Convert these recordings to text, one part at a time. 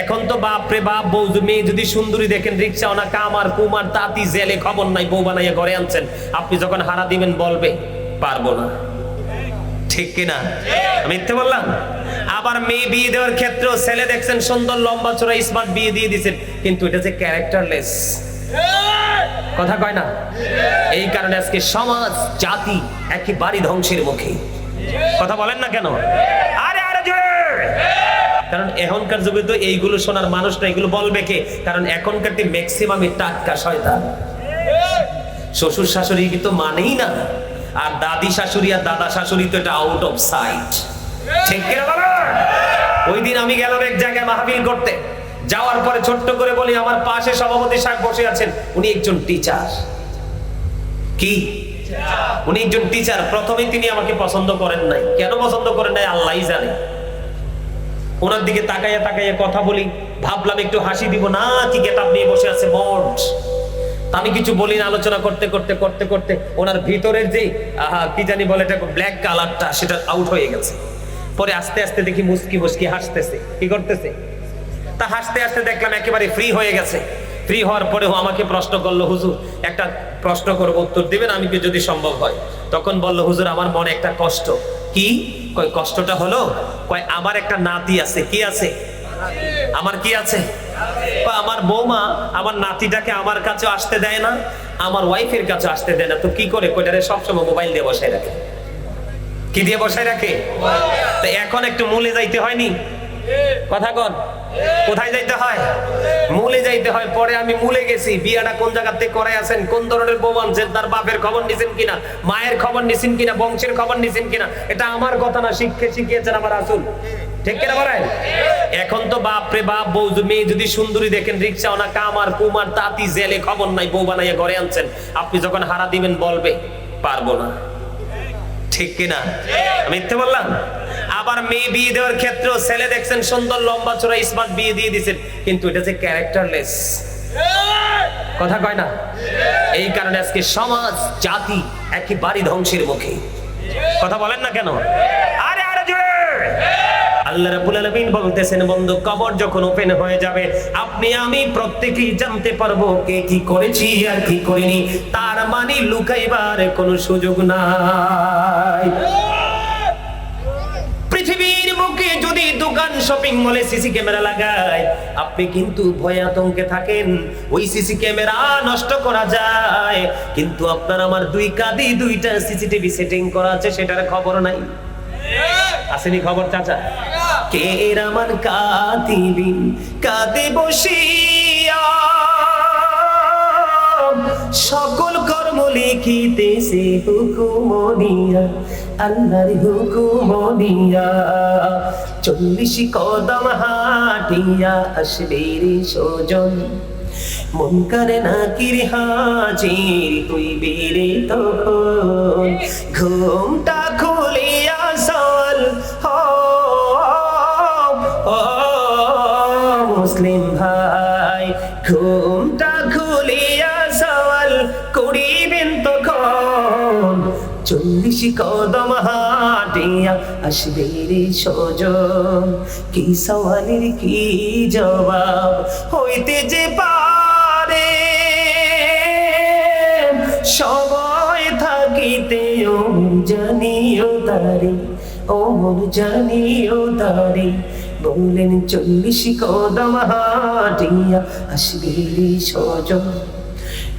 এখন তো বাপ রে বাপ, বউ মেয়ে যদি সুন্দরী দেখেন রিক্সা ওনা কামার, কুমার, তাঁতি, জেলে, খবর নাই, বউ বানাইয়া ঘরে আনছেন, আপনি যখন হারা দিবেন, বলবে, পারব না। ঠিক কিনা? মিথ্যে বললাম? আবার মেয়ে বিয়ে দেওয়ার ক্ষেত্রেও ছেলে দেখছেন, সুন্দর লম্বা চোরা স্মার্ট বিয়ে দিয়ে দিচ্ছেন কিন্তু এটা যে ক্যারেক্টারলেস কথা কয় না? এই কারণে আজকে সমাজ, জাতি একেবারে ধ্বংসের মুখে। কথা বলেন না কেন? আরে আরে, জোরে! কারণ এখনকার যুগে তো এইগুলো শোনার মানুষ না এগুলো বলবে কে? কারণ এখনকার ম্যাক্সিমামই টাটকা শয়তান। শ্বশুর শাশুড়ি কিন্তু মানেই না। আর দাদি শাশুড়ি আর দাদা শাশুড়ি তো এটা আউট অফ সাইট ঠিক কিনা বলো ওই দিন আমি গেলাম এক জায়গায় মাহফিল করতে। যাওয়ার পরে ছোট্ট করে বলি, আমার পাশে সভাপতি সাহেব বসে আছেন। উনি একজন টিচার কি? উনি একজন টিচার প্রথমে তিনি আমাকে পছন্দ করেন নাই। কেন পছন্দ করেন নাই? আল্লাহই জানে। ওনার দিকে তাকাইয়া তাকাইয়া কথা বলি। ভাবলাম একটু হাসি দিব। না, কি গেটাপ নিয়ে বসে আছে তা আমি কিছু বলি না, আলোচনা করতে করতে করতে করতে ওনার ভিতরের যে, আহা, কি জানি বলে এটা ব্ল্যাক কালারটা সেটা আউট হয়ে গেছে। পরে আস্তে আস্তে দেখি মুস্কি মুস্কি হাসতেছে। কি করতেছে? তা হাসতে হাসতে দেখলাম একেবারে ফ্রি হয়ে গেছে। ফ্রি হওয়ার পরেও আমাকে প্রশ্ন করল, হুজুর, একটা প্রশ্ন করব, উত্তর দিবেন? আমি যদি সম্ভব হয়? তখন বলল, হুজুর, আমার মনে একটা কষ্ট। কি? কয়, কষ্টটা হলো? কয়, আমার একটা নাতি আছে। কি আছে? আমার কি আছে? আমার বৌমা আমার নাতিটাকে আমার কাছে আসতে দেয় না, আমার ওয়াইফের কাছে আসতে দেয় না। তো কি করে? কয়টারে সবসময় মোবাইল দিয়ে বসায় রাখে। কি দিয়ে বসায় রাখে? তো এখন একটু মূলে যাইতে হয়নি? কথা কন। কোথায় যাইতে হয়? মূলে যাইতে হয়। পরে আমি মূলে গেছি। বিয়াটা কোন জায়গাতে করে আছেন? কোন ধরনের বউ আনছেন তার বাপের খবর নিছেন কিনা? মায়ের খবর নিছেন কিনা? বংশের খবর নিছেন কিনা? এটা আমার কথা না, শিক্ষে শিখিয়েছেন আমার আসুন এখন তো বাপ রে বাপ বউ মেয়ে যদি সুন্দরী দেখেন, রিক্সা ওনা, কামার, কুমার, তাঁতি, জেলে খবর নাই, বউ বানাইয়া ঘরে আনছেন। আপনি যখন হারা দিবেন, বলবে, পারব না। ঠিক কিনা? মিথ্যে বললাম? আবার মেয়ে বিয়ে দেওয়ার ক্ষেত্রেও ছেলে দেখছেন সুন্দর লম্বা চোরা স্মার্ট বিয়ে দিয়ে দিচ্ছেন কিন্তু এটা যে ক্যারেক্টারলেস কথা কয় না? এই কারণে আজকে সমাজ, জাতি একেবারে ধ্বংসের মুখে। কথা বলেন না কেন? আরে আরে, জোরে! আল্লাহ রাব্বুল আলামিন বলতেছেন, বন্ধু, কবর যখন ওপেন হয়ে যাবে, আপনি, আমি প্রত্যেকেই জানতে পারব কে কি করেছি আর কি করিনি। তার মানে লুকাইবার কোনো সুযোগ নাই। পৃথিবীর বুকে যদি দোকান শপিং মলে সিসি ক্যামেরা লাগায়, আপনি কিন্তু ভয় আতঙ্কে থাকেন। ওই সিসি ক্যামেরা নষ্ট করা যায়। কিন্তু আপনার আমার দুই কাঁদি দুইটা সিসিটিভি সেটিং করা আছে, সেটার খবর নাই। আসেনি খবর, চাচা? কে রামান কাতিবিন কাঁদে বসিয়া সকল লিখিতেছে হুকুমনিয়া, আল্লাহর হুকুমনিয়া। চল্লিশ কদম হাটিয়া আসবে রে সজন মন করে না কিরে হাজির তুই বেরে তখন। ঘুমটা খুলিয়া চল্লিশ কদম হাটিয়া আসবে রে সজন কি সওয়ালের কি জবাব? হইতে যে পারে সবাই থাকিতে ও জানিও তারে ও মন জানিও তারে। বললেন চল্লিশ কদম হাটিয়া আসবে রে সজন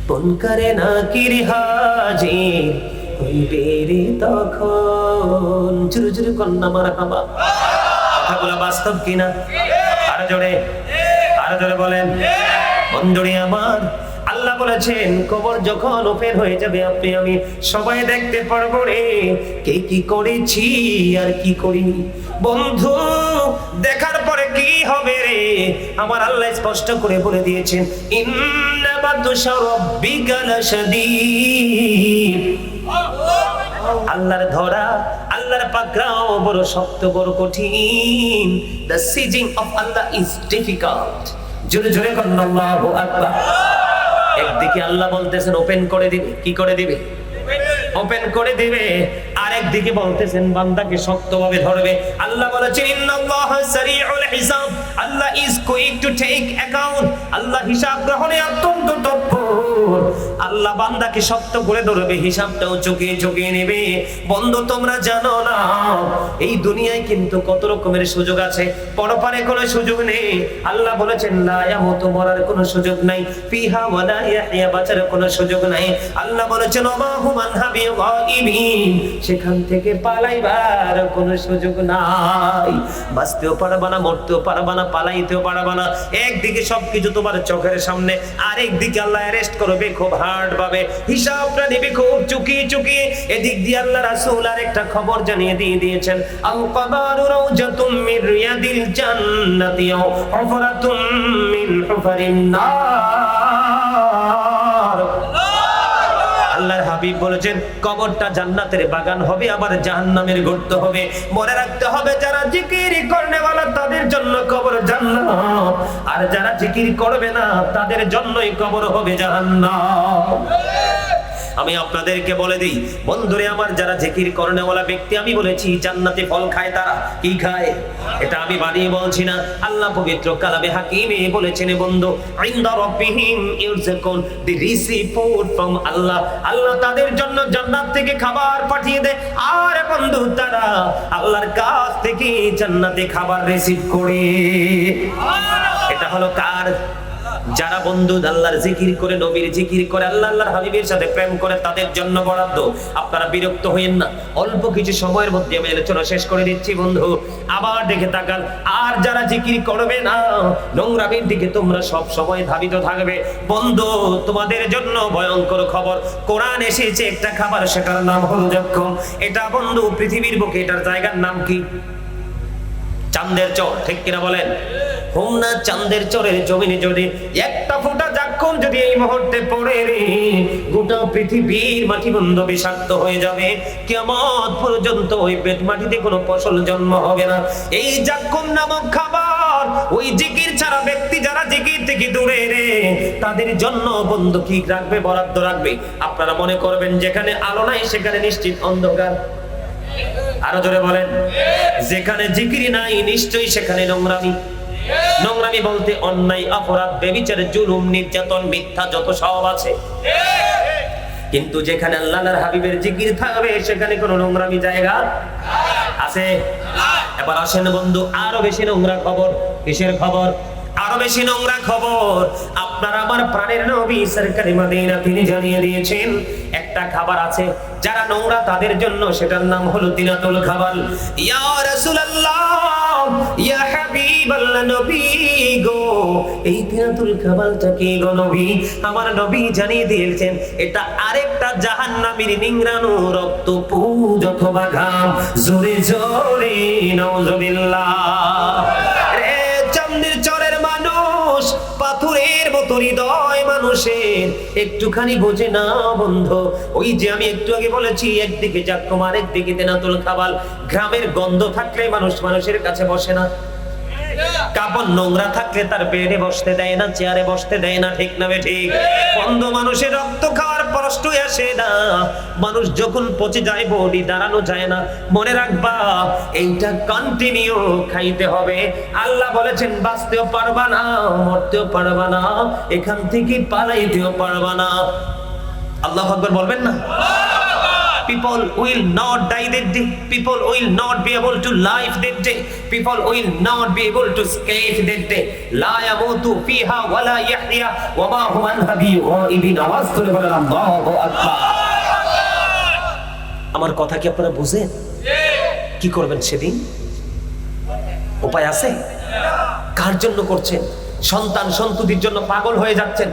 পন করে না কিরে হাজির তখন। কন্যা মারা কথাগুলো বাস্তব কিনা? আরও জোরে আরও জোরে বলেন। আমার, আল্লাহ বলেছেন, কবর যখন ওপেন হয়ে যাবে, আপনি আমি সবাই দেখতে পারব রে। কে কি করেছি আর কি করিনি? বন্ধু, দেখার পরে কি হবে রে? আমার আল্লাহ স্পষ্ট করে বলে দিয়েছেন ইন্না বাদশা রাব্বিকা লাশাদীদ আল্লাহর ধরা, আল্লাহর পাকড়াও বড় শক্ত, বড় কঠিন। The seizing of Allah is difficult জোরে জোরে করেন আল্লাহু আকবার। একদিকে আল্লাহ বলতেছেন ওপেন করে দিবে। কি করে দিবে? ওপেন করে দিবে। আর একদিকে বলতেছেন, বান্দাকে শক্তভাবে ধরবে। আল্লাহ বলেছেন, ইন্নাল্লাহ সারিউল হিসাব। Allah is quick to take account Allah হিসাব গ্রহণে অত্যন্ত তৎপর আল্লাহ বান্দাকে শক্ত করে ধরবে? হিসাবটাও চুকিয়ে চুকিয়ে নেবে। বন্ধু, তোমরা জানো না, এই দুনিয়ায় কিন্তু কত রকমের সুযোগ আছে। পরপারে কোনো সুযোগ নেই। আল্লাহ বলেছেন, লা ইয়ামুতু মরার কোনো সুযোগ নাই। ফিহা ওয়ালা ইয়াহইয়া, বাঁচার কোনো সুযোগ নাই। আল্লাহ বলেছেন ওমা হুমান হাবি সেখান থেকে পালাইবার কোনো সুযোগ নাই। বাঁচতেও পারবা না, মরতেও পারবা না, পালাইতেও পারবা না। একদিকে সবকিছু তোমার চোখের সামনে আরেক দিকে আল্লাহ অ্যারেস্ট করবে, খুব হার্ড ভাবে হিসাবটা দিবি খুব চুকি চুকি। এদিক দিয়ে আল্লাহ রাসূল আর একটা খবর জানিয়ে দিয়ে দিয়েছেন। আল কবারু রাউজাতুম মির রিয়াদিল জান্নাতি আও হুফরাতুম মিন হুফারিন নার। হাবিব বলেছেন, কবরটা জান্নাতের বাগান হবে, আবার জাহান্নামের গর্ত হবে। মনে রাখতে হবে, যারা জিকির করনেওয়ালা তাদের জন্য কবর জান্নাত। আর যারা জিকির করবে না, তাদের জন্যই কবর হবে জাহান্নাম। আমি আপনাদেরকে বলে দিই, বন্ধুরে আমার যারা জিকির করনেওয়ালা ব্যক্তি, আমি বলেছি, জান্নাতে ফল খায় তারা। কি খায়? এটা আমি বানিয়ে বলছি না। আল্লাহ পবিত্র কালামে হাকিমে বলেছেন, বন্ধু, ইনদা রাব্বিহিম ইউরজাকুন দি ফুড ফ্রম আল্লাহ। আল্লাহ তাদের জন্য জান্নাত থেকে খাবার পাঠিয়ে দেয় আর বন্ধু, তারা আল্লাহর কাছ থেকে জান্নাতে খাবার রিসিভ করে। এটা হলো কার যারা বন্ধু আল্লাহর জিকির করে, নবীর জিকির করে, আল্লাহ আল্লাহর হাবিবের সাথে প্রেম করে, তাদের জন্য বরাদ্দ। আপনারা বিরক্ত হইেন না। অল্প কিছু সময়ের মধ্যে আমি আলোচনা শেষ করে দিচ্ছি, বন্ধু। আবার দেখে তাকান। আর যারা জিকির করবে না, নোংরামির দিকে তোমরা সব সময় ধাবিত থাকবে। বন্ধু, তোমাদের জন্য ভয়ঙ্কর খবর। কোরআন এসেছে, একটা খাবার, সেটার নাম হল যক্ষম। এটা বন্ধু, পৃথিবীর বুকে এটার জায়গার নাম কি? চান্দের চর, ঠিক কিনা বলেন? হোমনা চান্দের চরের জমিনে যদি একটা ফোঁটা জাক্ষম যদি এই মুহূর্তে পড়ে রে, গোটা পৃথিবীর মাটি বন্ধ বিষাক্ত হয়ে যাবে। কেমন পর্যন্ত ওই পেট মাটিতে কোনো ফসল জন্ম হবে না। এই জাক্ষম নামক খাবার, ওই জিকির ছাড়া ব্যক্তি যারা জিকির থেকে দূরে রে, তাদের জন্য বন্ধু কি রাখবে, বরাদ্দ রাখবে। আপনারা মনে করবেন যেখানে আলো নাই, সেখানে নিশ্চিত অন্ধকার। আরও জোরে বলেন। যেখানে জিকির নাই, নিশ্চয়ই সেখানে নোংরামি। নোংরামি বলতে অন্যায়, অপরাধ, বেবিচার, জুলুম, নির্যাতন, মিথ্যা, যত সব আছে। কিন্তু যেখানে আল্লাহর হাবিবের জিকির থাকবে, সেখানে কোনো নোংরামি জায়গা আছে? এবার আসেন বন্ধু, আরও বেশি নোংরা খবর। কিসের খবর? আরও বেশি নোংরা খবর। আপনার আমার প্রাণের নবী সরকারি মদিনা তিনি জানিয়ে দিয়েছেন, একটা খাবার আছে, যারা নোংরা তাদের জন্য, সেটার নাম হলো দিনাতুল খাবার। ইয়া রাসূলুল্লাহ, ইয়া হাবিবাল্লাহ নবী পাথরের মতো হৃদয় মানুষের। একটুখানি বোঝে না বন্ধু, ওই যে আমি একটু আগে বলেছি, একদিকে জাক্কম একদিকে তেনাতুল খাবাল গ্রামের গন্ধ থাকলে মানুষ মানুষের কাছে বসে না। কাপড় নোংরা থাকলে তার বেডে বসতে দেয় না, চেয়ারে বসতে দেয় না, ঠিক না ঠিক? বন্ধ, মানুষের রক্ত খাওয়ার প্রশ্নই আসে না। মানুষ যখন পচে যায়, বডি দাঁড়ানো যায় না। মনে রাখবা, এইটা কন্টিনিউ খাইতে হবে। আল্লাহ বলেছেন, বাঁচতেও পারবা না, মরতেও পারবা না, এখান থেকে পালাইতেও পারবা না। আল্লাহ আকবর বলবেন না? people will not die that day people will not be able to live that day people will not be able to escape that day لا يموت فيها ولا يحيا وما هم عنها بغائبين আওয়াজ তুলে বলেন আল্লাহু আকবার আমার কথা কি আপনারা বুঝেন কি করবেন সেদিন উপায় আছে কার জন্য করছেন সন্তান সন্ততির জন্য পাগল হয়ে যাচ্ছেন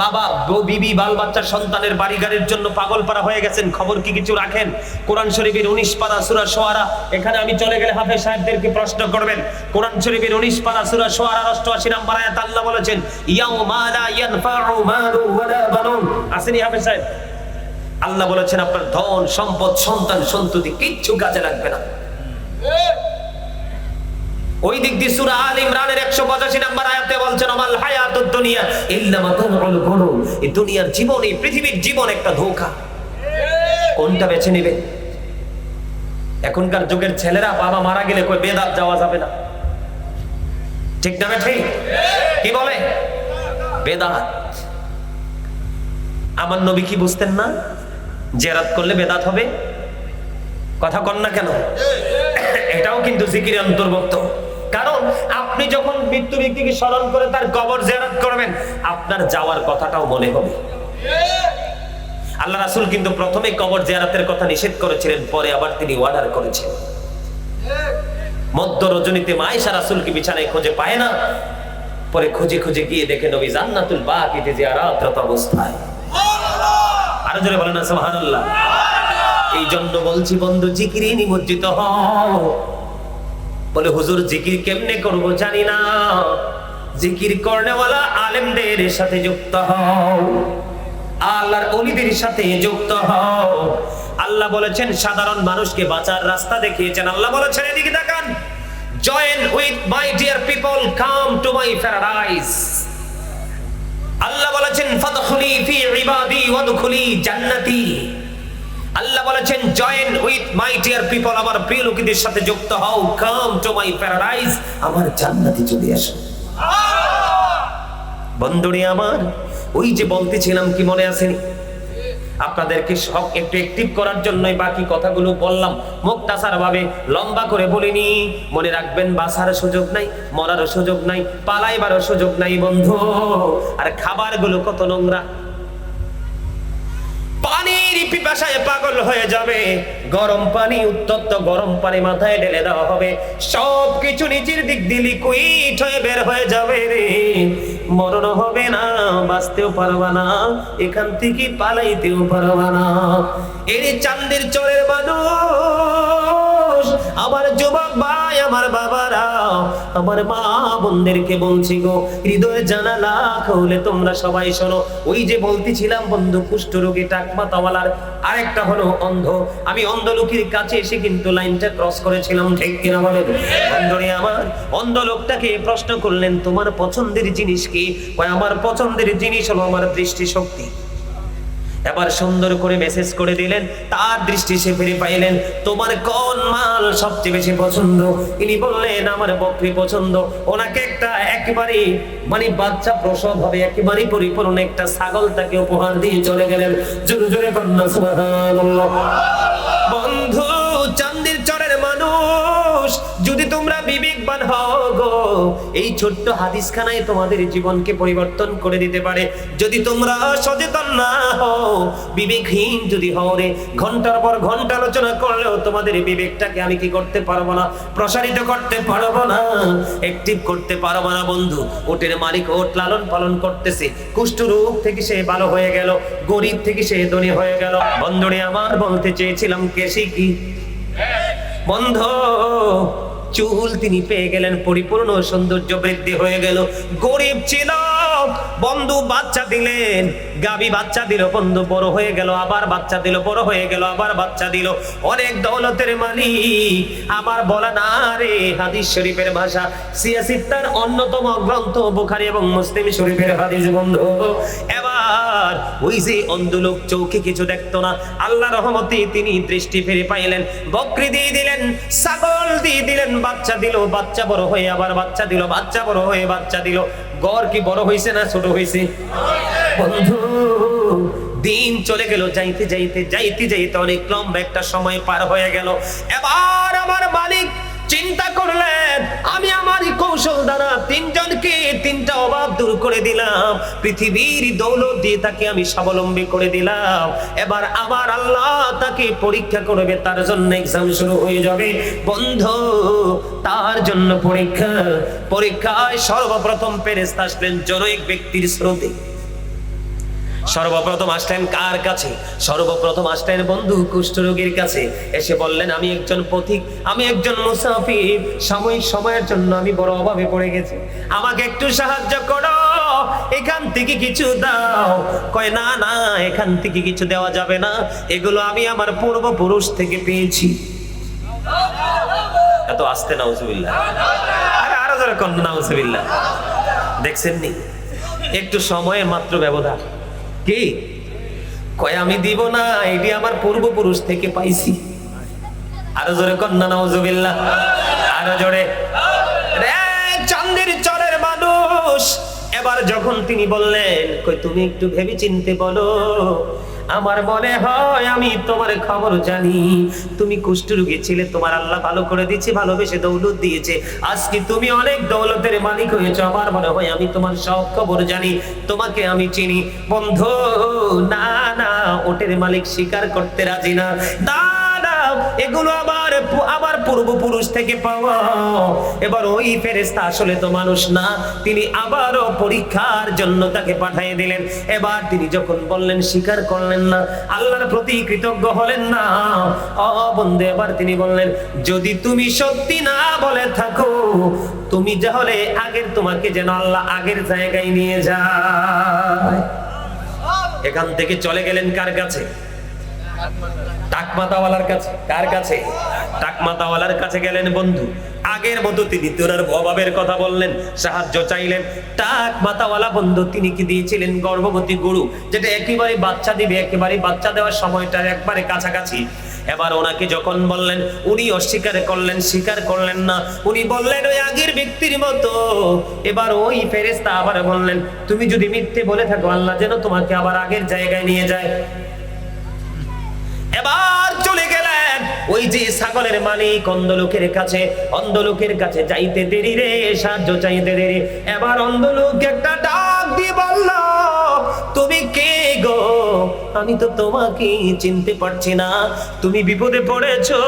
বাবা বিবি বাল বাচ্চা সন্তানের বাড়ি গাড়ির জন্য পাগল পারা হয়ে গেছেন। খবর কি কিছু রাখেন? কোরআন শরীফের উনিশ পারা সুরা সোয়ারা। এখানে আমি চলে গেলে হাফেজ সাহেবদেরকে প্রশ্ন করবেন। কোরআন শরীফের উনিশ পারা সুরা সোয়ারা অষ্টআশি নাম্বার আয়াত আল্লাহ বলেছেন ইয়াও মালা ইয়ানফাউ মালু ওয়ালা বানুন। আসেনি হাফেজ সাহেব? আল্লাহ বলেছেন, আপনার ধন, সম্পদ, সন্তান, সন্ততি কিচ্ছু কাজে লাগবে না। ওই দিক দিয়ে সূরা আল ইমরানের 185 নম্বর আয়াতে বলছেন আমাল হায়াতুদ দুনিয়া ইল্লা মাতাউল গুরুর এই দুনিয়ার জীবন, এই পৃথিবীর জীবন একটা ধোঁকা। কোনটা বেছে নেবে? এখনকার যুগের ছেলেরা বাবা মারা গেলে কই বেদাত যাওয়া যাবে না? ঠিক না ঠিক কি বলে? বেদাত। আমার নবী কি বুঝতেন না? জেরাত করলে বেদাত হবে? কথা কন না কেন? এটাও কিন্তু জিকির অন্তর্ভুক্ত। কারণ আপনি যখন মৃত্যু ব্যক্তিকে স্মরণ করে তার কবর জেরাত করবেন, আপনার যাওয়ার কথাটাও মনে হবে। আল্লাহ রাসুল কিন্তু প্রথমে কবর জিয়ারাতের কথা নিষেধ করেছিলেন, পরে আবার তিনি অর্ডার করেছেন। মধ্য রজনীতে মায়েশা রাসূলকে বিছানায় খুঁজে পায় না, পরে খুঁজে খুঁজে গিয়ে দেখে নবী জান্নাতুল বাকিতে জিয়ারাতরত অবস্থায়। আরও জোরে বলেন সুবহানাল্লাহ। এই জন্য বলছি, বন্ধু, জিকিরে নিমজ্জিত হও। বলে, হুজুর, জিকির কেমনে করব জানি না। জিকির করনেওয়ালা আলেমদের সাথে যুক্ত হও। আল্লাহর অলিদের সাথে যুক্ত হও। আল্লাহ বলেছেন, সাধারণ মানুষকে বাঁচার রাস্তা দেখিয়েছেন। আল্লাহ বলেছেন, এদিকে তাকান। Join with my dear people come to my paradise Allah বলেছেন, ফাদখুলি ফি ইবাদি ওয়াদখুলি জান্নাতি। আল্লাহ বলেছেন join with my dear people আমার প্রিয় লোকেদের সাথে যুক্ত হও। কাম টু মাই প্যারাডাইস আমার জান্নাতে চলে আসো। বন্ধুরে আমার, ওই যে বলতেছিলাম, কি মনে আসেনি আপনাদেরকে সব একটু অ্যাক্টিভ করার জন্যই বাকি কথাগুলো বললাম। মুক্তাসার ভাবে লম্বা করে বলিনি। মনে রাখবেন বাসার সুযোগ নাই মরার সুযোগ নাই, পালাইবারও সুযোগ নাই বন্ধু। আর খাবারগুলো কত নোংরা। পানির পিপাসায় পাগল হয়ে যাবে। গরম পানি, উত্তপ্ত গরম পানি মাথায় ঢেলে দেওয়া হবে। সব কিছু নিচের দিক দিয়ে লিকুইড হয়ে বের হয়ে যাবে রে। মরণ হবে না, বাঁচতেও পারবা না, এখান থেকে পালাইতেও পারবা না। এর চান্দের চরের মানুষ, আমার যুবক ভাই আমার বাবারা আমার মা বোনদেরকে বলছি গো, হৃদয়ে জানালা খুলে তোমরা সবাই শোনো। ওই যে বলতেছিলাম বন্ধু, কুষ্ঠ রোগী টাকমা তাওয়ালার আরেকটা হলো অন্ধ। আমি অন্ধ লোকের কাছে এসে কিন্তু লাইনটা ক্রস করেছিলাম, ঠিক কিনা বলেন? অন্ধরে আমার অন্ধ লোকটাকে প্রশ্ন করলেন, তোমার পছন্দের জিনিস কি? আমার পছন্দের জিনিস হলো আমার দৃষ্টি শক্তি এবার সুন্দর করে মেসেজ করে দিলেন। তার দৃষ্টি সে ফিরে পাইলেন। তোমার কোন মাল সবচেয়ে বেশি পছন্দ? ইনি বললেন, আমার বকরি পছন্দ। ওনাকে একটা একেবারে মানে বাচ্চা প্রসব হবে একেবারে পরিপূর্ণ একটা ছাগল তাকে উপহার দিয়ে চলে গেলেন। জোরে জোরে বন্ধু মানুষ যদি তোমরা বিবেকবান হও গো, এই ছোট্ট হাদিসখানায় তোমাদের জীবনকে পরিবর্তন করে দিতে পারে। যদি তোমরা সচেতন না হও, বিবেকহীন যদি হও রে, ঘণ্টার পর ঘণ্টা আলোচনা করলেও তোমাদের বিবেকটাকে আমি কি করতে পারব না? প্রসারিত করতে পারব না? অ্যাক্টিভ করতে পারব না, বন্ধু। ওটের মালিক ওট লালন পালন করতেছে। কুষ্ঠ রোগ থেকে সে ভালো হয়ে গেল, গরিব থেকে সে ধনী হয়ে গেল। বন্ধুরে, আমার বলতে চেয়েছিলাম কেসি কি? বন্ধ। চুল তিনি পেয়ে গেলেন পরিপূর্ণ সৌন্দর্য বৃদ্ধি হয়ে গেল। গরিব ছিল বন্ধু বাচ্চা দিলেন। গাবি বাচ্চা দিল, বন্ধু বড় হয়ে গেল, আবার বাচ্চা দিল, বড় হয়ে গেল, আবার বাচ্চা দিল। অনেক দৌলতের মালিক, আমার বলা না রে, হাদিস শরীফের ভাষা। সিয়াসিত্তার অন্যতম গ্রন্থ বুখারী এবং মুসলিম শরীফের হাদিস, বন্ধু। এবার ওই যে অন্ধ লোক চৌকে কিছু দেখতো না, আল্লাহ রহমতে তিনি দৃষ্টি ফিরে পাইলেন। বকরি দিয়ে দিলেন, ছাগল দিয়ে দিলেন, বাচ্চা দিল, বাচ্চা বড় হয়ে আবার বাচ্চা দিল, বাচ্চা বড় হয়ে বাচ্চা দিল। গড় কি বড় হয়েছে না ছোট হয়েছে বন্ধু, দিন চলে গেল, যাইতে যাইতে যাইতে যাইতে অনেক লম্বা একটা সময় পার হয়ে গেল। এবার আমার মালিক চিন্তা করলেন, আমি আমারই কৌশল দ্বারা তিনজনকে তিনটা অভাব দূর করে দিলাম। পৃথিবীর দৌলত দিয়ে তাকে আমি স্বাবলম্বী করে দিলাম। এবার আমার আল্লাহ তাকে পরীক্ষা করবে, তার জন্য এক্সাম শুরু হয়ে যাবে। বন্ধ, তার জন্য পরীক্ষা, পরীক্ষায় সর্বপ্রথম ফেরেস্তা আসলেন জনৈক ব্যক্তির স্রোতে সর্বপ্রথম আসলেন কার কাছে? সর্বপ্রথম আসলেন বন্ধু কুষ্ঠরোগীর কাছে। এসে বললেন, আমি একজন পথিক, আমি একজন মুসাফির। সাময়িক সময়ের জন্য আমি বড় অভাবে পড়ে গেছি। আমাকে একটু সাহায্য করো, এখান থেকে কিছু দাও। কয়, না না, এখান থেকে কিছু দেওয়া যাবে না। এগুলো আমি আমার পূর্বপুরুষ থেকে পেয়েছি। এত আসতে, নাউজুবিল্লাহ। আরে, আরও জোরে কন, নাউজুবিল্লাহ। দেখছেন নি একটু সময়ের মাত্র ব্যবধান। কি? কয়, আমি দিব না, এটি আমার পূর্বপুরুষ থেকে পাইছি। আরও জোরে কন্যা নজুবিল্লা আরও জোরে। চান্দের মানুষ। এবার যখন তিনি বললেন কই তুমি একটু ভেবে চিনতে বলো আমার মনে হয় আমি তোমার খবর জানি। তুমি কুষ্ঠরোগী ছিলে, তোমার আল্লাহ ভালো করে দিয়েছে, ভালোবেসে দৌলত দিয়েছে। আজকে তুমি অনেক দৌলতের মালিক হয়েছো, আমার মনে হয় আমি তোমার সব খবর জানি। তোমাকে আমি চিনি। বন্ধু, না না, ওটের মালিক স্বীকার করতে রাজি না। না এগুলো আমার আমার পূর্বপুরুষ থেকে পাওয়া। এবার ওই ফেরেস্তা আসলে তো মানুষ না, তিনি আবারও পরীক্ষার জন্য তাকে পাঠিয়ে দিলেন। এবার তিনি যখন বললেন, স্বীকার করলেন না, আল্লাহর প্রতি কৃতজ্ঞ হলেন না। বন্ধু, এবার তিনি বললেন, যদি তুমি সত্যি না বলে থাকো, তুমি তাহলে আগের তোমাকে যেন আল্লাহ আগের জায়গায় নিয়ে যায়। এখান থেকে চলে গেলেন কার কাছে? টাকমাতাওয়ালার কাছে, কার কাছে? টাকমাতাওয়ালার কাছে গেলেন বন্ধু। আগের মতো তিনি তোনার অভাবের কথা বললেন, সাহায্য চাইলেন। টাক মাতাওয়ালা বন্ধু, তিনি কি দিয়েছিলেন গর্ভবতী গরু? যেটা একেবারে বাচ্চা দিবে, একেবারে বাচ্চা দেওয়ার সময়টা একবারে কাছাকাছি। এবার ওনাকে যখন বললেন, উনি অস্বীকার করলেন, স্বীকার করলেন না। উনি বললেন, ওই আগের ব্যক্তির মতো। এবার ওই ফেরেস্তা আবার বললেন, তুমি যদি মিথ্যে বলে থাকো, আল্লাহ যেন তোমাকে আবার আগের জায়গায় নিয়ে যায়। এবার চলে গেলেন ওই যে ছাগলের মালিক অন্ধ লোকের কাছে। অন্ধলোকের কাছে যাইতে দেরি রে, সাহায্য চাইতে দেরি। এবার অন্ধ লোক একটা ডাক দিয়ে বলল, তুমি কে? আমি তো তোমাকে চিনতে পারছি না। তুমি বিপদে পড়েছো।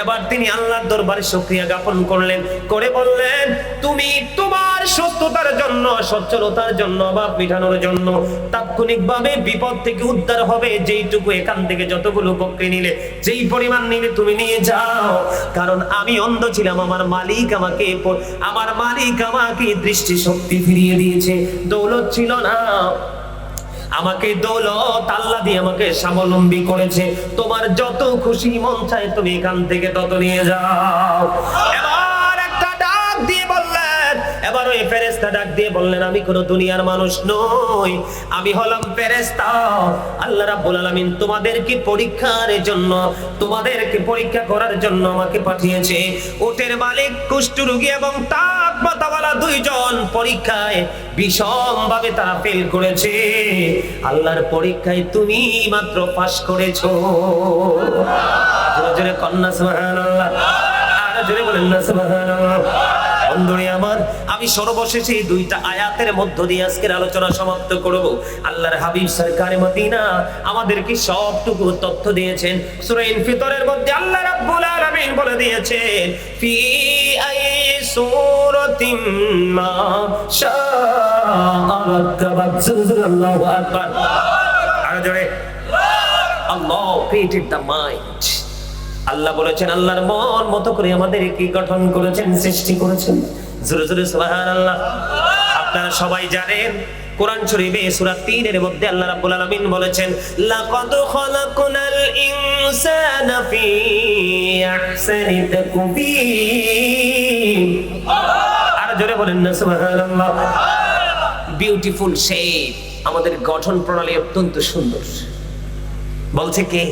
এবার তিনি আল্লাহর দরবারে শুকরিয়া জ্ঞাপন করলেন। করে বললেন, তুমি তোমার সত্যতার জন্য, সচ্ছলতার জন্য বা মিটানোর জন্য তাৎক্ষণিকভাবে বিপদ থেকে উদ্ধার হবে। যেইটুকু এখান থেকে যতগুলো বকরি নিলে, যেই পরিমাণ নিলে তুমি নিয়ে যাও। কারণ আমি অন্ধ ছিলাম, আমার মালিক আমাকে আমার মালিক আমাকে দৃষ্টি শক্তি ফিরিয়ে দিয়েছে। দৌলত ছিল না। আমাকে দৌলত আল্লাহ দিয়ে আমাকে স্বাবলম্বী করেছে। তোমার যত খুশি মন চায় তুমি এখান থেকে তত নিয়ে যাও। দুনিয়ার মানুষ আমি আল্লাহ তোমাদেরকে পরীক্ষার জন্য, তোমাদেরকে পরীক্ষা করার জন্য আমাকে পাঠিয়েছে। ওটের মালিক, কুষ্ঠরোগী এবং তাক দুইজন পরীক্ষায় তারা ফেল করেছে। আল্লাহর পরীক্ষায় তুমি মাত্র পাশ করেছ। কন্যা আমার, আমি সর্বশেষে দুইটা আয়াতের মধ্য দিয়ে আজকের আলোচনা সমাপ্ত করব। আল্লাহর হাবিব সরকারে মদিনা আমাদেরকে সবটুকু তথ্য দিয়েছেন। সূরা ইনফিতরের মধ্যে আল্লাহ রাব্বুল বলে দিয়েছেন আই আল্লাহু আল্লাহ আল্লাহ বলেছেন, আল্লাহর মন মতো করে আমাদের কি গঠন করেছেন, সৃষ্টি করেছেন। জোরে জোরে, সুবহানাল্লাহ। আপনারা সবাই জানেন কোরআন শরীফে সূরা 3 এর মধ্যে আল্লাহ রাব্বুল আলামিন বলেছেন, লাকাদ খালাকনাল ইনসানা ফি আহসানি তাকবীর আর জোরে বলেন না, সুবহানাল্লাহ। বিউটিফুল শেপ আমাদের গঠন প্রণালী অত্যন্ত সুন্দর। বলছে কে?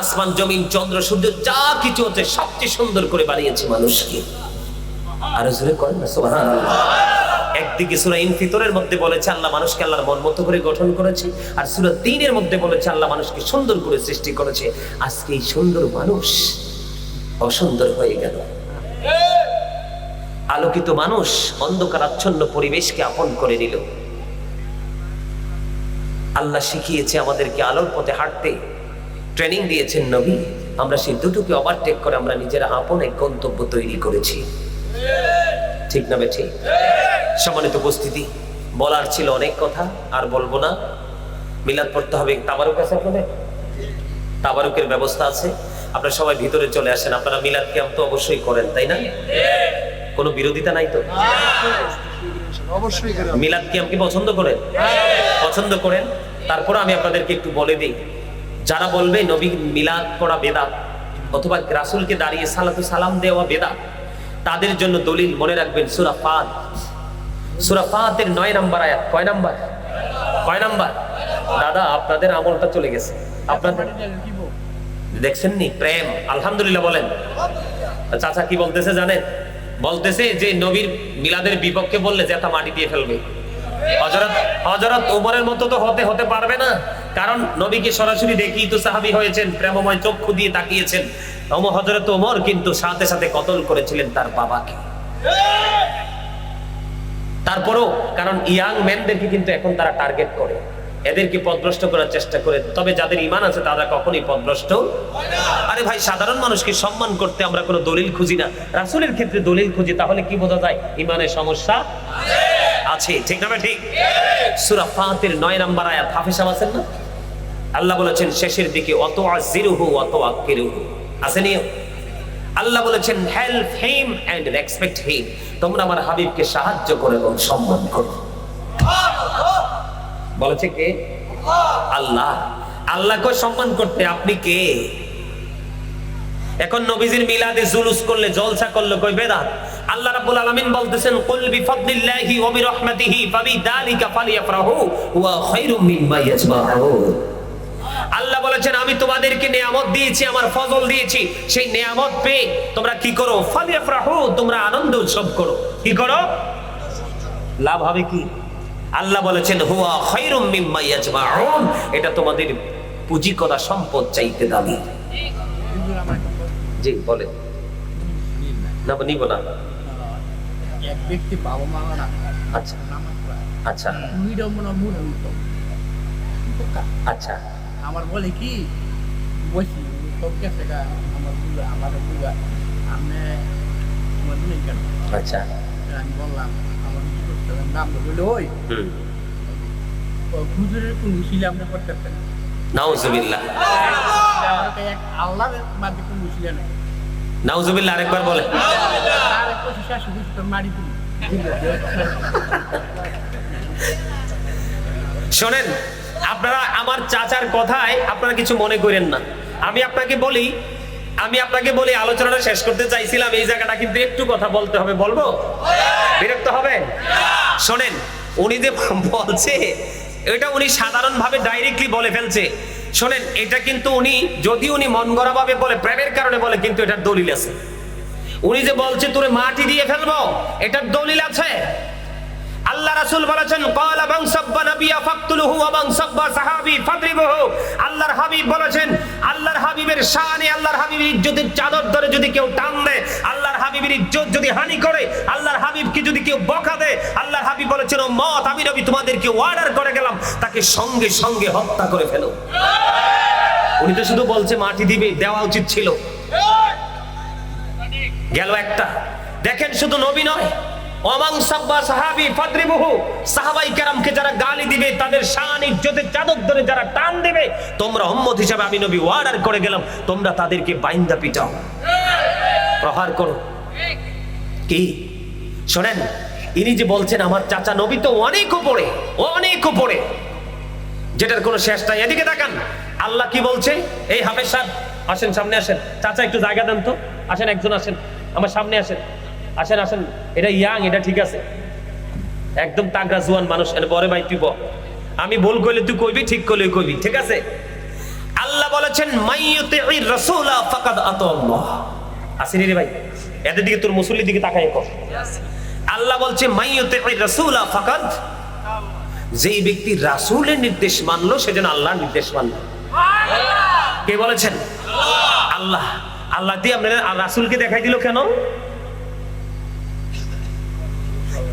আসমান, জমিন, চন্দ্র, সূর্য, যা কিছু হচ্ছে সবচেয়ে সুন্দর করে বানিয়েছে মানুষকে। আরও জোরে করেন না, সুবহানাল্লাহ। একদিকে সূরা ইনফিতরের মধ্যে বলেছে, আল্লাহ মানুষকে আল্লাহর মন মতো করে গঠন করেছে, আর সূরা তিনের মধ্যে বলেছে, আল্লাহ মানুষকে সুন্দর করে সৃষ্টি করেছে। আজকে এই সুন্দর মানুষ অসুন্দর হয়ে গেল। আলোকিত মানুষ অন্ধকারাচ্ছন্ন পরিবেশকে আপন করে নিল। আল্লাহ শিখিয়েছে আমাদেরকে আলোর পথে হাঁটতে। ট্রেনিং দিয়েছেন নবী, আমরা সেই দুটোকে ওভারটেক করে আমরা নিজেরা আপন এক গন্তব্য তৈরি করেছি। ঠিক না বেঠি সম্মানিত উপস্থিতি বলার ছিল অনেক কথা আর বলব না। মিলাদ পড়তে হবে তাবারুক আছে আপনাদের? তাবারুকের ব্যবস্থা আছে। আপনারা সবাই ভিতরে চলে আসেন আপনারা মিলাদ ক্যাম্প তো অবশ্যই করেন তাই না? কোনো বিরোধিতা নাই তো? অবশ্যই করে মিলাদ কি পছন্দ করেন? পছন্দ করেন। তারপর আমি আপনাদেরকে একটু বলে দিই যারা বলবে নবী মিলাদ পড়া বেদাত অথবা রাসূলকে দাঁড়িয়ে সালাতু সালাম দেওয়া বেদাত তাদের জন্য দলিল মনে রাখবেন সুরা ফাত। সূরা ফাতের 9 নাম্বার আয়াত, কয় নাম্বার? কয় নাম্বার? দাদা, আপনাদের আমলটা চলে গেছে। আপনাদের দেখছেন নি প্রেম। আলহামদুলিল্লাহ বলেন। চাচা কি বলতেছে জানেন? বলতেছে যে নবীর মিলাদের বিপক্ষে বললে যে জেতা মাটি দিয়ে ফেলবে। হজরত হজরত ওমরের মতো তো হতে হতে পারবে না। কারণ নবীকে সরাসরি দেখি তো সাহাবী হয়েছেন, প্রেমময় চক্ষু দিয়ে তাকিয়েছেন। হজরত ওমর কিন্তু সাথে সাথে কতল করেছিলেন তার বাবাকে। তারপরও কারণ ইয়াং ম্যানদেরকে কিন্তু এখন তারা টার্গেট করে। এদেরকে পদভ্রষ্ট করার চেষ্টা করে। তবে যাদের ইমান আছে, তারা কখনোই পদভ্রষ্ট আরে ভাই, সাধারণ মানুষকে সম্মান করতে আমরা কোনো দলিল খুঁজি না। রাসুলের ক্ষেত্রে দলিল খুঁজি, তাহলে কি বোঝা যায়? ইমানের সমস্যা আছে। ঠিক না ঠিক? সূরা ফাতির 9 নাম্বার আয়াত। হাফেজ আছেন না? আল্লাহ বলেছেন, শেষের দিকে অত আজিরুহু অত আকিরুহু আসেনি আল্লাহ বলেছেন help him and respect him তোমরা আমার হাবিবকে সাহায্য করো এবং সম্মান করো। বলেছে কে? আল্লাহ। আল্লাহকে সম্মান করতে আপনি কে? এখন নবীজির মিলাদে জুলুস করলে, জলসা করলে কই বেদাত? আল্লাহ রাব্বুল আলামিন বলতেছেন, কুল বিফাদলিল্লাহি ওয়া বিরহমাতিহি ফাবিযালিকা ফালিয়াফরাহু ওয়া খায়রুম মিম্মা ইয়াজমাউন। আল্লাহ বলেছেন আমি তোমাদেরকে নিয়ামত দিয়েছি আমার ফজল দিয়েছি। সেই নিয়ামত পেয়ে তোমরা কি করো? ফালিয়াফরাহু তোমরা আনন্দ উৎসব করো। কি করো? লাভ হবে কি? আল্লাহ বলেছেন হুয়া খায়রুম মিম্মা ইয়াজমাউন। এটা তোমাদের পুঁজি করা সম্পদ চাইতে দামি। জি বলে না নিব না। এক ব্যক্তি বাবা মা না। আচ্ছা। আচ্ছা। আচ্ছা। আমার বলে কি? বসি সব গেছে গা আমার বুঝা আমার আমি তোমার নেই কেন? আচ্ছা। আমি বললাম আমার কি করতে হবে। নাম বলে ওই হুজুরের কোন উশিলে আপনি করতেছেন? নাউজুবিল্লাহ। আমাকে এক আল্লাহর বাদে কোন উশিলে নেই। নাউজুবিল্লাহ আরেকবার বলে। শোনেন আপনারা আমার চাচার কথায় আপনারা কিছু মনে করেন না। আমি আপনাকে বলি, আমি আপনাকে বলি, আলোচনাটা শেষ করতে চাইছিলাম, এই জায়গাটা কিন্তু একটু কথা বলতে হবে, বলব? বিরক্ত হবে শোনেন, উনি যে বলছে, এটা উনি সাধারণভাবে ডাইরেক্টলি বলে ফেলছে। শোনেন, এটা কিন্তু উনি, যদি উনি মন ভাবে বলে, প্রেমের কারণে বলে, কিন্তু এটার দলিল আছে। উনি যে বলছে, তোরে মাটি দিয়ে ফেলব, এটার দলিল আছে? আল্লাহ রাসূল বলেছেন ক্বালা মান সাব্বা নাবিয়া ফাকতুলুহু ওয়া মান সাব্বা সাহাবী ফাদরিবুহু। আল্লাহর হাবিব বলেছেন, আল্লাহর হাবিবের শানে, আল্লাহর হাবিবের ইজ্জতের চাদর ধরে যদি কেউ টান দেয় আল্লাহর হাবিবের ইজ্জত যদি হানি করে, আল্লাহর হাবিবকে যদি কেউ বকা দেয়, আল্লাহর হাবিব বলেছেন, ও মত, আমি নবী তোমাদেরকে অর্ডার করে গেলাম, তাকে সঙ্গে সঙ্গে হত্যা করে ফেলো। উনি তো শুধু বলছে, মাটি দিবে, দেওয়া উচিত ছিল। গেল একটা। দেখেন শুধু নবী নয় অমাং সাহাবি সাহাবাই যারা গালি দিবে, তাদের যারা টান তোমরা হিসাবে আমি নবী অর্ডার করে গেলাম, তোমরা তাদেরকে প্রহার করো। শোনেন, ইনি যে বলছেন, আমার চাচা নবী তো অনেক উপরে অনেক উপরে। যেটার কোনো শেষ নাই, এদিকে তাকান। আল্লাহ কি বলছে? এই হাফেজ সাহেব, আসেন, সামনে আসেন। চাচা একটু জায়গা দেন তো। আসেন, একজন আসেন। আমার সামনে আসেন। আসেন আসেন। এটা ইয়াং এটা ঠিক আছে। একদম তাগড়া জুয়ান মানুষ এটা বড় ভাই তুই আমি ভুল করলে তুই কইবি ঠিক করলে কইবি ঠিক আছে? আল্লাহ বলেছেন মাইয়ুতির রাসূলা ফাকাদ আতাল্লাহ আসেনি রে ভাই এদের দিকে তোর মুসল্লির দিকে তাকাই কর। আল্লাহ বলছে মাইয়ুতির রাসূলা ফাকাদ যেই ব্যক্তি রাসূলের নির্দেশ মানলো সে যেন আল্লাহর নির্দেশ মানলো। কে বলেছেন? আল্লাহ। আল্লাহ। দিয়ে আপনাদের রাসূলকে দেখাই দিল কেন?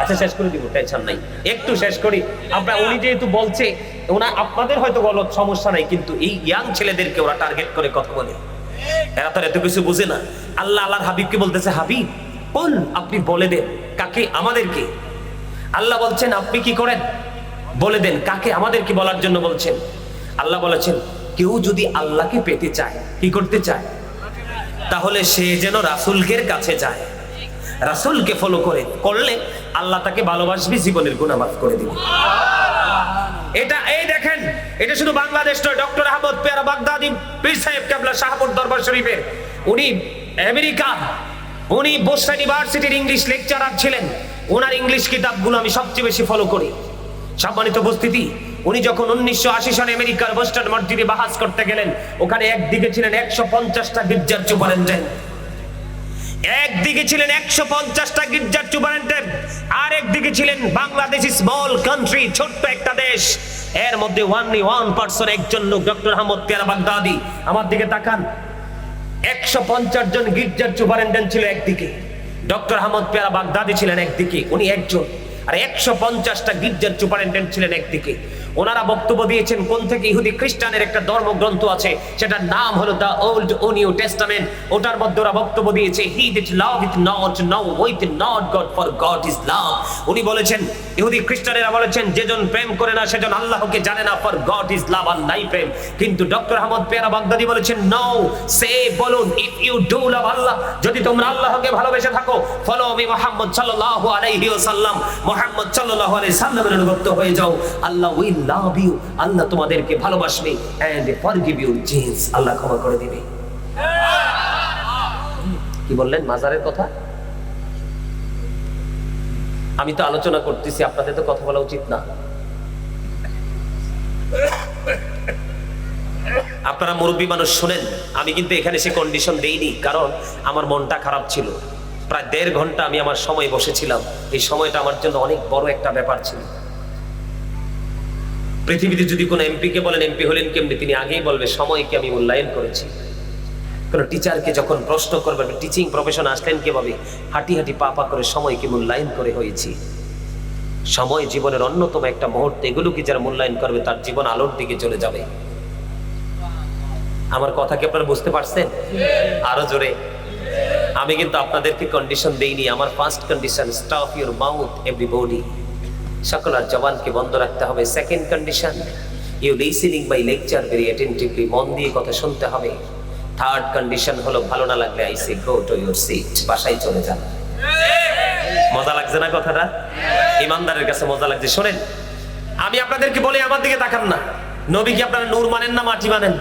আচ্ছা শেষ করে দিব টেনশন নাই। একটু শেষ করি। আমরা উনি যেহেতু বলছে ওনা আপনাদের হয়তো গলত সমস্যা নাই কিন্তু এই ইয়াং ছেলেদেরকে ওরা টার্গেট করে কথা বলে। এরা তো এত কিছু বুঝে না। আল্লাহ আল্লাহর হাবিবকে বলতেছে হাবিব কোন আপনি বলে দেন কাকে? আমাদেরকে? আল্লাহ বলছেন আপনি কি করেন? বলে দেন কাকে আমাদেরকে বলার জন্য বলছেন? আল্লাহ বলেছেন কেউ যদি আল্লাহকে পেতে চায় কি করতে চায়? তাহলে সে যেন রাসুলকের কাছে যায়। রাসুলকে ফলো করে করলে আল্লাহ তাকে ভালোবাসবে জীবনের গুণা মাফ করে দিবে। এটা এই দেখেন এটা শুধু বাংলাদেশ নয় ডক্টর আহমদ পেয়ারা বাগদাদি পীর সাহেব কেবলা শাহপুর দরবার শরীফের। উনি আমেরিকা উনি বোস্টা ইউনিভার্সিটির ইংলিশ লেকচারার ছিলেন। ওনার ইংলিশ কিতাবগুলো আমি সবচেয়ে বেশি ফলো করি। সম্মানিত উপস্থিতি উনি যখন উনিশশো আশি সালে আমেরিকার বোস্টন মসজিদে বাহাস করতে গেলেন ওখানে একদিকে ছিলেন একশো পঞ্চাশটা গির্জার সুপারেন্টেন্ট একদিকে ছিলেন একশো পঞ্চাশটা গির্জার সুপারেন্টেন্ট আর একদিকে ছিলেন বাংলাদেশ স্মল কান্ট্রি ছোট্ট একটা দেশ। এর মধ্যে ওয়ান ওয়ান পার্সন একজন লোক, ডক্টর আহমদ পেয়ারা বাগদাদি। আমার দিকে তাকান। একশো পঞ্চাশ জন গির্জার সুপারেন্টেন্ট ছিল একদিকে। ডক্টর আহমদ পেয়ারা বাগদাদি ছিলেন একদিকে, উনি একজন। আর একশো পঞ্চাশটা গির্জার সুপারেন্টেন্ট ছিলেন একদিকে। ওনারা বক্তব্য দিয়েছেন, কোন থেকে ইহুদি খ্রিস্টানের একটা ধর্মগ্রন্থ আছে, সেটার নাম হলো দ্য ওল্ড ও নিউ টেস্টামেন্ট। ওটার মধ্যে ওরা বক্তব্য দিয়েছে he that loveth not knoweth not God for God is love উনি বলেছেন, ইহুদি খ্রিস্টানেরা বলেছেন, যেজন প্রেম করে না, সেজন আল্লাহকে জানে না for God is love Allah প্রেম। কিন্তু ডক্টর আহমদ পেয়ারা বাগদাদি বলেছেন নো সে বলুন if you do love Allah, যদি তোমরা আল্লাহকে ভালোবেসে থাকো ফলো আমি মোহাম্মদ সাল্লাল্লাহু আলাইহি ওয়াসাল্লাম। মোহাম্মদ সাল্লাল্লাহু আলাইহি সাল্লামের অনুগত হয়ে যাও, আল্লাহ উইল লাভ ইউ আল্লাহ তোমাদেরকে ভালোবাসবে and forgive your sins Allah ক্ষমা করে দিবে। কি বললেন? মাজারের কথা? আমি তো আলোচনা করতেছি, আপনাদের তো কথা বলা উচিত না। আপনারা মুরব্বী মানুষ শুনেন, আমি কিন্তু এখানে সে কন্ডিশন দেইনি, কারণ আমার মনটা খারাপ ছিল। প্রায় দেড় ঘণ্টা আমি আমার সময় বসেছিলাম। এই সময়টা আমার জন্য অনেক বড় একটা ব্যাপার ছিল। পৃথিবীতে যদি কোনো এমপি কে বলেন, এমপি হলেন কেমনি? তিনি আগেই বলবে, সময়কে আমি মূল্যায়ন করেছি। কোন টিচারকে যখন প্রশ্ন করবে টিচিং প্রফেশন আসলেন কীভাবে? হাঁটি হাঁটি পা পা করে সময়কে মূল্যায়ন করে হয়েছি। সময় জীবনের অন্যতম একটা মুহূর্ত, এগুলোকে যারা মূল্যায়ন করবে, তার জীবন আলোর দিকে চলে যাবে। আমার কথা কি আপনারা বুঝতে পারছেন? আরও জোরে। আমি কিন্তু আপনাদেরকে কন্ডিশন দেইনি, আমার first condition stop your mouth everybody সকল আর জবানকে বন্ধ রাখতে হবে। Second condition you listening by lecture very attentively মন দিয়ে কথা শুনতে হবে। থার্ড কন্ডিশন হলো, ভালো না লাগলে I say go to your seat বাসায় চলে যান। মজা লাগছে না কথাটা? ইমানদারের কাছে মজা লাগছে। শোনেন, আমি আপনাদেরকে বলি আমার দিকে তাকান না। নবী কি আপনারা নূর মানেন না মাটি মানেন?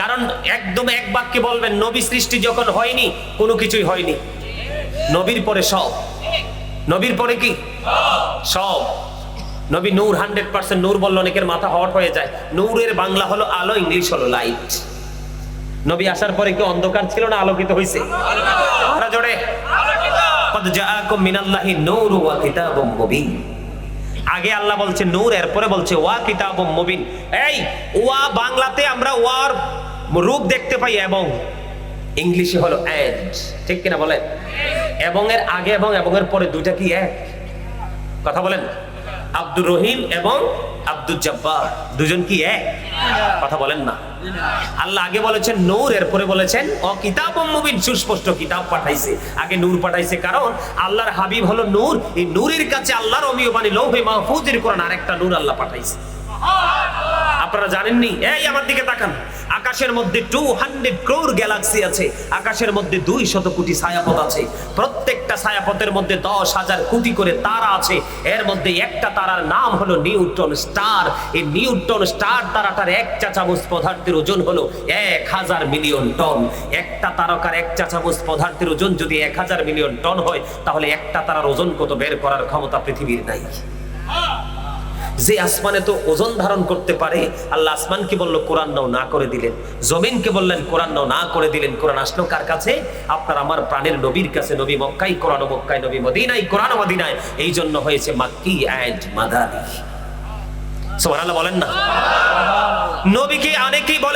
কারণ একদম এক বাক্যে বলবেন, নবী সৃষ্টি যখন হয়নি, কোনো কিছুই হয়নি। নবীর পরে সব। নবীর পরে কি? সব। নবী নূর হান্ড্রেড পার্সেন্ট নূর বলল, অনেকের মাথা হট হয়ে যায়। নূরের বাংলা হলো আলো ইংলিশ হলো লাইট। নবী আসার পরে কি অন্ধকার ছিল না আলোকিত হয়েছে আগে আল্লাহ বলছে নূর, এরপরে বলছে ওয়া কিতাব মুবিন। এই, ওয়া বাংলাতে আমরা ওয়ার রূপ দেখতে পাই এবং ইংলিশে হলো এন্ড ঠিক কিনা বলেন? এবং এর আগে এবং এবং এর পরে দুইটা কি এক? কথা বলেন। আব্দুর রহিম এবং আব্দুল জব্বার দুজন কি এক? কথা বলেন না। আল্লাহ আগে বলেছেন নূর, এরপরে বলেছেন ও কিতাব মুবিন, সুস্পষ্ট কিতাব পাঠাইছে। আগে নূর পাঠাইছে কারণ আল্লাহর হাবিব হলো নূর। এই নূরের কাছে আল্লাহর অমিয় বাণী লৌহে মাহফুজের কোরআন আরেকটা নূর আল্লাহ পাঠাইছে। আপনারা জানেননি? এই আমার দিকে তাকান। আকাশের মধ্যে টু হান্ড্রেড ক্রোর গ্যালাক্সি আছে, আকাশের মধ্যে দুই শত কোটি ছায়াপথ আছে, প্রত্যেকটা ছায়াপথের মধ্যে দশ হাজার কোটি করে তারা আছে, এর মধ্যে একটা তারার নাম হলো নিউটন স্টার, এই নিউটন স্টার তারাটার এক চা চামচ পদার্থের ওজন হলো এক হাজার মিলিয়ন টন। একটা তারকার এক চা চামচ পদার্থের ওজন যদি এক হাজার মিলিয়ন টন হয়, তাহলে একটা তারার ওজন কত বের করার ক্ষমতা পৃথিবীর নাই। যে আসমানে তো ওজন ধারণ করতে পারে, আল্লাহ আসমানকে বলল? কোরআন নাও না করে দিলেন। জমিনকে বললেন? কোরআন নাও না করে দিলেন। কোরআন আসলো কার কাছে? আপনার আমার প্রাণের নবীর কাছে, নবী মক্কাই কোরআন মক্কাই নবী মদিনাই কোরআন মদিনায়। এই জন্য হয়েছে মাক্কি অ্যান্ড মাদানি। সুবহানাল্লাহ বলেন না। নবীকে অনেকেই বলে